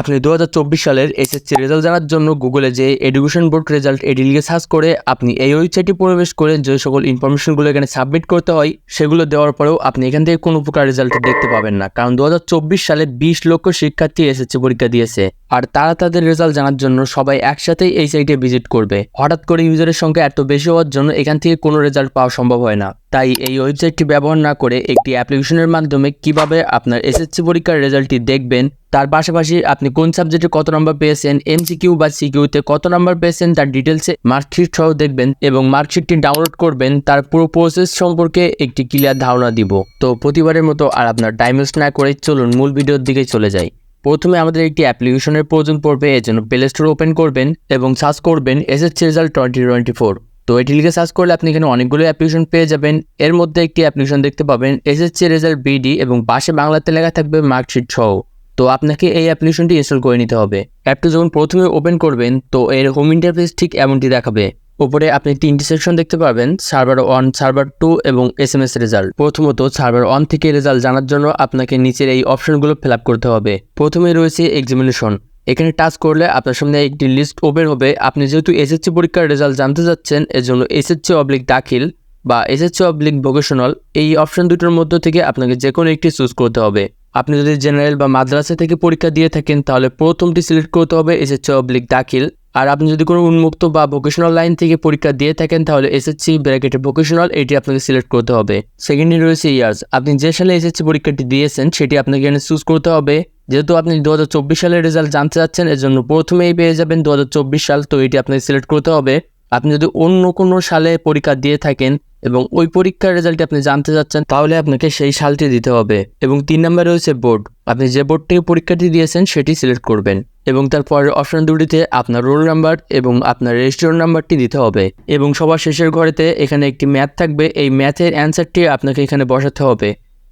আপনি দু হাজার চব্বিশ সালের এসএসসি রেজাল্ট জানার জন্য গুগলে যে এডুকেশন বোর্ড রেজাল্ট এটি সার্চ করে আপনি এই ওয়েবসাইটে প্রবেশ করে যে সকল ইনফরমেশনগুলো এখানে সাবমিট করতে হয়, সেগুলো দেওয়ার পরেও আপনি এখান থেকে কোনো প্রকার রেজাল্ট দেখতে পাবেন না। কারণ দু হাজার চব্বিশ সালে বিশ লক্ষ শিক্ষার্থী এসএসসি পরীক্ষা দিয়েছে, আর তারা তাদের রেজাল্ট জানার জন্য সবাই একসাথেই এই সাইটে ভিজিট করবে। হঠাৎ করে ইউজারের সংখ্যা এত বেশি হওয়ার জন্য এখান থেকে কোনো রেজাল্ট পাওয়া সম্ভব হয় না। তাই এই ওয়েবসাইটটি ব্যবহার না করে একটি অ্যাপ্লিকেশনের মাধ্যমে কীভাবে আপনার এসএসসি পরীক্ষার রেজাল্টটি দেখবেন তার পাশাপাশি আপনি কোন সাবজেক্টে কত নম্বর পেয়েছেন এমসিকিউ বা সিকিউতে কত নম্বর পেয়েছেন, তার ডিটেলসে মার্কশিট সহ দেখবেন এবং মার্কশিটটি ডাউনলোড করবেন, তার পুরো প্রসেস সম্পর্কে একটি ক্লিয়ার ধারণা দিব। তো প্রতিবারের মতো আর আপনার টাইম ওয়েস্ট না করে চলুন মূল ভিডিওর দিকে চলে যাই। প্রথমে আমাদের একটি অ্যাপ্লিকেশনের প্রয়োজন পড়বে, এর জন্য প্লে স্টোর ওপেন করবেন এবং সার্চ করবেন SSC result twenty twenty four তো এটি লিখে সার্চ করলে আপনি এখানে অনেকগুলো অ্যাপ্লিকেশন পেয়ে যাবেন। এর মধ্যে একটি অ্যাপ্লিকেশন দেখতে পাবেন এসএসসি রেজাল্ট বিডি এবং পাশে বাংলাতে লেখা থাকবে মার্কশিট সহ। তো আপনাকে এই অ্যাপ্লিকেশনটি ইনস্টল করে নিতে হবে। অ্যাপটি যখন প্রথমে ওপেন করবেন, তো এর হোম ইন্টারফেস ঠিক এমনটি দেখাবে। উপরে আপনি তিনটি সেকশন দেখতে পাবেন সার্ভার ওয়ান সার্ভার টু এবং এস এম এস রেজাল্ট প্রথমত সার্ভার ওয়ান থেকে রেজাল্ট জানার জন্য আপনাকে নিচের এই অপশনগুলো ফিল আপ করতে হবে। প্রথমে রয়েছে এক্সামিনেশন এখানে টাচ করলে আপনার সামনে একটি লিস্ট ওপেন হবে। আপনি যেহেতু এসএসসি পরীক্ষার রেজাল্ট জানতে যাচ্ছেন এর জন্য এসএসসি অবলিক দাখিল বা এসএসসি অবলিক ভোকেশনাল এই অপশন দুটোর মধ্য থেকে আপনাকে যে কোনো একটি চুজ করতে হবে। আপনি যদি জেনারেল বা মাদ্রাসা থেকে পরীক্ষা দিয়ে থাকেন, তাহলে প্রথমটি সিলেক্ট করতে হবে এসএসসি অবলিক দাখিল আর আপনি যদি কোনো উন্মুক্ত বা ভোকেশনাল লাইন থেকে পরীক্ষা দিয়ে থাকেন, তাহলে এসএসসি ব্র্যাকেটে ভোকেশনাল এটি আপনাকে সিলেক্ট করতে হবে। সেকেন্ডে রয়েছে ইয়ার্স আপনি যে সালে এসএসসি পরীক্ষাটি দিয়েছেন, সেটি আপনাকে এখানে চুজ করতে হবে। যেহেতু আপনি দু হাজার চব্বিশ সালের রেজাল্ট জানতে চাচ্ছেন এর জন্য প্রথমেই পেয়ে যাবেন দু হাজার চব্বিশ সাল, তো এটি আপনাকে সিলেক্ট করতে হবে। আপনি যদি অন্য কোনো সালে পরীক্ষা দিয়ে থাকেন এবং ওই পরীক্ষার রেজাল্ট আপনি জানতে চাচ্ছেন তাহলে আপনাকে সেই সালটি দিতে হবে। এবং তিন নম্বরে রয়েছে বোর্ড আপনি যে বোর্ড থেকে পরীক্ষাটি দিয়েছেন, সেটি সিলেক্ট করবেন। এবং তারপরের অপশন দুটিতে আপনার রোল নাম্বার এবং আপনার রেজিস্ট্রেশন নাম্বারটি দিতে হবে। এবং সবার শেষের ঘরেতে এখানে একটি ম্যাথ থাকবে। এই ম্যাথের অ্যান্সারটি আপনাকে এখানে বসাতে হবে।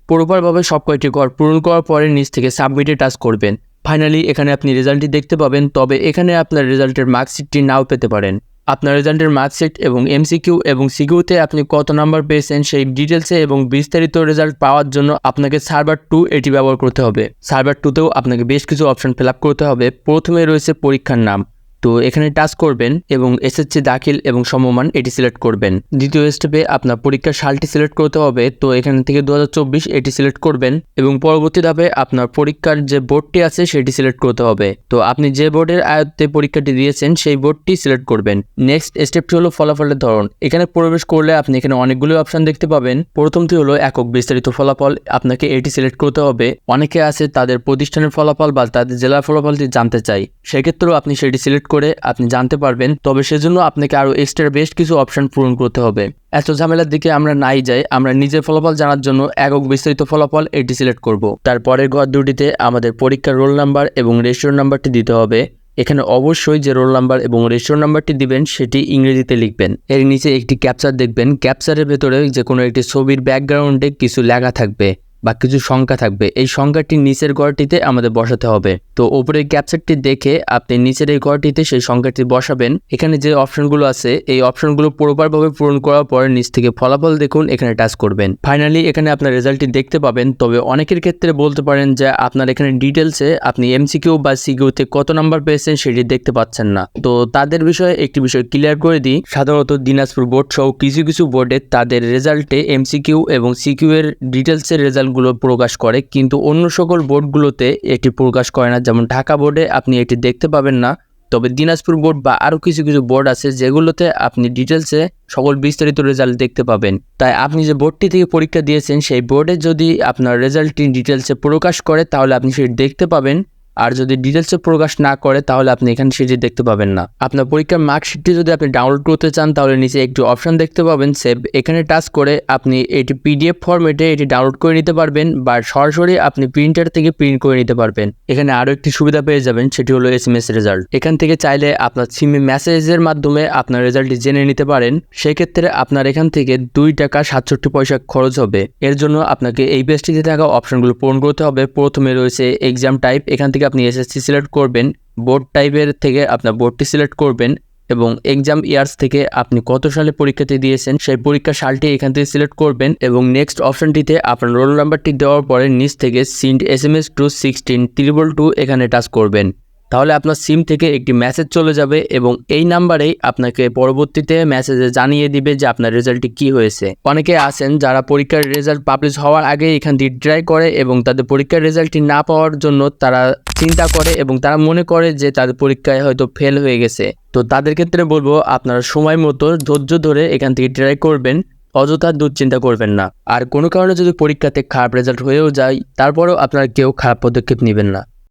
পুরোপুরভাবে সব কয়েকটি ঘর পূরণ করার পরে নিচ থেকে সাবমিটে টাচ করবেন। ফাইনালি এখানে আপনি রেজাল্টটি দেখতে পাবেন। তবে এখানে আপনার রেজাল্টের মার্কশিটটি নাও পেতে পারেন। আপনার রেজাল্টের মার্কশিট এবং এমসিকিউ এবং সিকিউতে আপনি কত নাম্বার পেয়েছেন সেই ডিটেলসে এবং বিস্তারিত রেজাল্ট পাওয়ার জন্য আপনাকে সার্ভার টু এটি ব্যবহার করতে হবে। সার্ভার টুতেও আপনাকে বেশ কিছু অপশন ফিল আপ করতে হবে। প্রথমে রয়েছে পরীক্ষার নাম। তো এখানে টাচ করবেন এবং এসএসসি দাখিল এবং সমমান এটি সিলেক্ট করবেন। দ্বিতীয় স্টেপে আপনার পরীক্ষার সালটি সিলেক্ট করতে হবে, তো এখান থেকে দু হাজার চব্বিশ এটি সিলেক্ট করবেন এবং পরবর্তী ধাপে আপনার পরীক্ষার যে বোর্ডটি আছে সেটি সিলেক্ট করতে হবে। তো আপনি যে বোর্ডের আয়ত্তে পরীক্ষাটি দিয়েছেন সেই বোর্ডটি সিলেক্ট করবেন। নেক্সট স্টেপটি হলো ফলাফলের ধরন। এখানে প্রবেশ করলে আপনি এখানে অনেকগুলো অপশন দেখতে পাবেন। প্রথমটি হলো একক বিস্তারিত ফলাফল, আপনাকে এটি সিলেক্ট করতে হবে। অনেকে আছে তাদের প্রতিষ্ঠানের ফলাফল বা তাদের জেলার ফলাফলটি জানতে চাই সেক্ষেত্রেও আপনি সেটি সিলেক্ট করে আপনি জানতে পারবেন, তবে সেজন্য আপনাকে আরও এক্সট্রা বেশ কিছু অপশন পূরণ করতে হবে। এত ঝামেলার দিকে আমরা নাই যাই, আমরা নিজের ফলাফল জানার জন্য একক বিস্তারিত ফলাফল এটি সিলেক্ট করব। তারপরের ঘর দুটিতে আমাদের পরীক্ষার রোল নাম্বার এবং রেজিস্ট্রেশন নাম্বারটি দিতে হবে। এখানে অবশ্যই যে রোল নাম্বার এবং রেজিস্ট্রেশন নাম্বারটি দিবেন, সেটি ইংরেজিতে লিখবেন। এর নিচে একটি ক্যাপচার দেখবেন। ক্যাপচারের ভেতরে যে কোনো একটি ছবির ব্যাকগ্রাউন্ডে কিছু লেখা থাকবে। বা কিছু সংখ্যা থাকবে। এই সংখ্যাটি নিচের ঘরটিতে আমাদের বসাতে হবে। তো উপরে ক্যাপচারটি দেখে আপনি নিচের এই ঘরটিতে সেই সংখ্যাটি বসাবেন। এখানে যে অপশনগুলো আছে, এই অপশনগুলো পুরোপুরভাবে পূরণ করার পরে নিচ থেকে ফলাফল দেখুন, এখানে টাচ করবেন। ফাইনালি এখানে আপনার রেজাল্টটি দেখতে পাবেন। তবে অনেকের ক্ষেত্রে বলতে পারেন যে আপনার এখানে ডিটেলসে আপনি এমসিকিউ বা সিকিউতে কত নাম্বার পেয়েছেন সেটি দেখতে পাচ্ছেন না। তো তাদের বিষয়ে একটি বিষয় ক্লিয়ার করে দিই। সাধারণত দিনাজপুর বোর্ড সহ কিছু কিছু বোর্ডে তাদের রেজাল্টে এমসিকিউ এবং সিকিউ এর ডিটেলসের রেজাল্ট গুলো প্রকাশ করে, কিন্তু অন্য সকল বোর্ডগুলোতে এটি প্রকাশ করে না। যেমন ঢাকা বোর্ডে আপনি এটি দেখতে পাবেন না, তবে দিনাজপুর বোর্ড বা আরও কিছু কিছু বোর্ড আছে যেগুলোতে আপনি ডিটেলসে সকল বিস্তারিত রেজাল্ট দেখতে পাবেন। তাই আপনি যে বোর্ডটি থেকে পরীক্ষা দিয়েছেন, সেই বোর্ডে যদি আপনার রেজাল্টটি ডিটেলসে প্রকাশ করে, তাহলে আপনি সেটি দেখতে পাবেন। আর যদি ডিটেলসে প্রকাশ না করে, তাহলে আপনি এখানে সেটি দেখতে পাবেন না। আপনার পরীক্ষার মার্কশিটটি যদি আপনি ডাউনলোড করতে চান, তাহলে নিচে একটি অপশন দেখতে পাবেন সেভ এখানে টাচ করে আপনি এটি পিডিএফ ফর্মেটে এটি ডাউনলোড করে নিতে পারবেন, বা সরাসরি আপনি প্রিন্টার থেকে প্রিন্ট করে নিতে পারবেন। এখানে আরও একটি সুবিধা পেয়ে যাবেন, সেটি হলো এস এম এস রেজাল্ট এখান থেকে চাইলে আপনার সিমে মেসেজের মাধ্যমে আপনার রেজাল্টটি জেনে নিতে পারেন। সেক্ষেত্রে আপনার এখান থেকে দুই টাকা সাতষট্টি পয়সা খরচ হবে। এর জন্য আপনাকে এই পেজটিতে থাকা অপশনগুলো পূরণ করতে হবে। প্রথমে রয়েছে এক্সাম টাইপ এখান থেকে আপনি এসএসসি সিলেক্ট করবেন বোর্ড টাইপের থেকে আপনার বোর্ডটি সিলেক্ট করবেন এবং এক্সাম ইয়ার্স থেকে আপনি কত সালে পরীক্ষাতে দিয়েছেন সেই পরীক্ষা সালটি এখান থেকে সিলেক্ট করবেন এবং নেক্সট অপশনটিতে আপনার রোল নাম্বারটি দেওয়ার পরে নিচ থেকে send S M S to sixteen triple two এখানে টাচ করবেন। তাহলে আপনার সিম থেকে একটি মেসেজ চলে যাবে এবং এই নাম্বারেই আপনাকে পরবর্তীতে মেসেজে জানিয়ে দিবে যে আপনার রেজাল্টটি কি হয়েছে। অনেকে আছেন যারা পরীক্ষার রেজাল্ট পাবলিশ হওয়ার আগে এখান দিয়ে ট্রাই করে এবং তাদের পরীক্ষার রেজাল্টটি না পাওয়ার জন্য তারা চিন্তা করে এবং তারা মনে করে যে তাদের পরীক্ষায় হয়তো ফেল হয়ে গেছে। তো তাদের ক্ষেত্রে বলব, আপনারা সময় মতো ধৈর্য ধরে এখান থেকে ট্রাই করবেন, অযথা দুশ্চিন্তা করবেন না। আর কোনো কারণে যদি পরীক্ষাতে খারাপ রেজাল্ট হয়েও যায়, তারপরেও আপনারা কেউ খারাপ পদক্ষেপ নেবেন না।